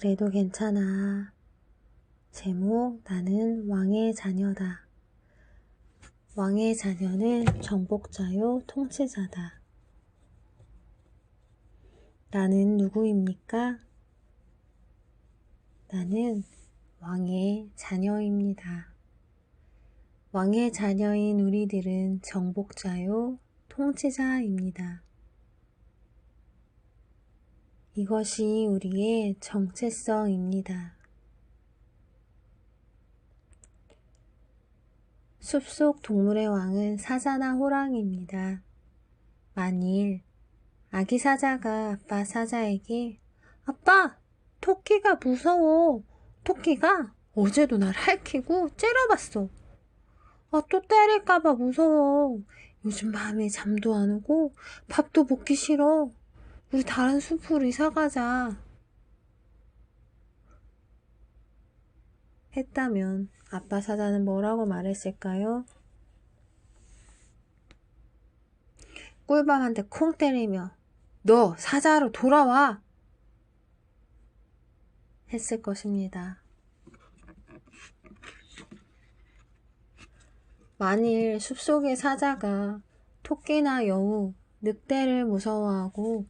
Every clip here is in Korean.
그래도 괜찮아. 제목 나는 왕의 자녀다. 왕의 자녀는 정복자요 통치자다. 나는 누구입니까? 나는 왕의 자녀입니다. 왕의 자녀인 우리들은 정복자요 통치자입니다. 이것이 우리의 정체성입니다. 숲속 동물의 왕은 사자나 호랑이입니다. 만일 아기 사자가 아빠 사자에게 아빠! 토끼가 무서워! 토끼가 어제도 날 핥히고 째려봤어. 아, 또 때릴까봐 무서워. 요즘 밤에 잠도 안 오고 밥도 먹기 싫어. 우리 다른 숲으로 이사 가자. 했다면 아빠 사자는 뭐라고 말했을까요? 꿀밤한테 콩 때리며 너 사자로 돌아와! 했을 것입니다. 만일 숲속의 사자가 토끼나 여우, 늑대를 무서워하고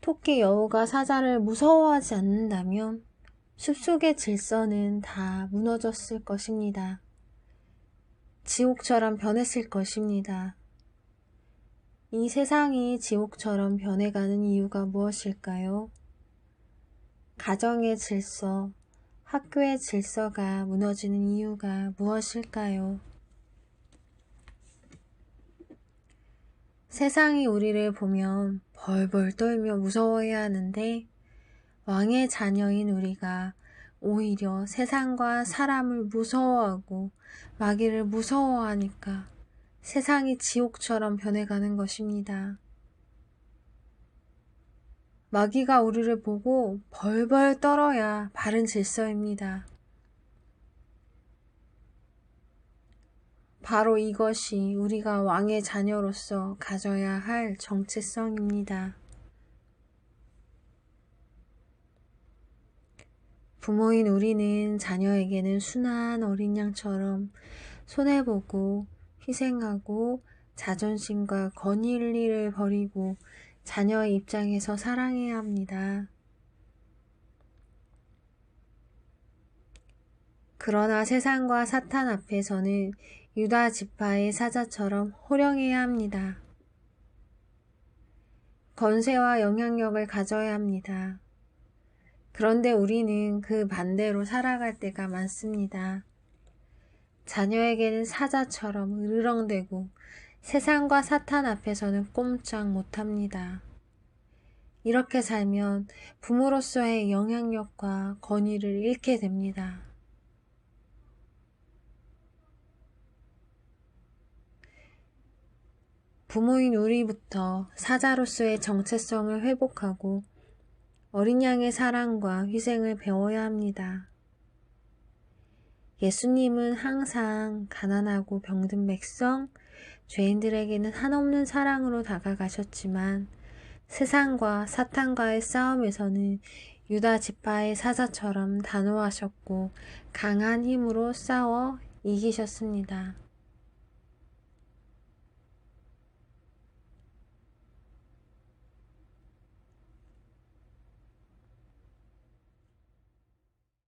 토끼 여우가 사자를 무서워하지 않는다면 숲속의 질서는 다 무너졌을 것입니다. 지옥처럼 변했을 것입니다. 이 세상이 지옥처럼 변해가는 이유가 무엇일까요? 가정의 질서, 학교의 질서가 무너지는 이유가 무엇일까요? 세상이 우리를 보면 벌벌 떨며 무서워해야 하는데 왕의 자녀인 우리가 오히려 세상과 사람을 무서워하고 마귀를 무서워하니까 세상이 지옥처럼 변해가는 것입니다. 마귀가 우리를 보고 벌벌 떨어야 바른 질서입니다. 바로 이것이 우리가 왕의 자녀로서 가져야 할 정체성입니다. 부모인 우리는 자녀에게는 순한 어린 양처럼 손해보고 희생하고 자존심과 권위를 버리고 자녀의 입장에서 사랑해야 합니다. 그러나 세상과 사탄 앞에서는 유다 지파의 사자처럼 호령해야 합니다. 건세와 영향력을 가져야 합니다. 그런데 우리는 그 반대로 살아갈 때가 많습니다. 자녀에게는 사자처럼 으르렁대고 세상과 사탄 앞에서는 꼼짝 못합니다. 이렇게 살면 부모로서의 영향력과 권위를 잃게 됩니다. 부모인 우리부터 사자로서의 정체성을 회복하고 어린 양의 사랑과 희생을 배워야 합니다. 예수님은 항상 가난하고 병든 백성, 죄인들에게는 한없는 사랑으로 다가가셨지만 세상과 사탄과의 싸움에서는 유다 지파의 사자처럼 단호하셨고 강한 힘으로 싸워 이기셨습니다.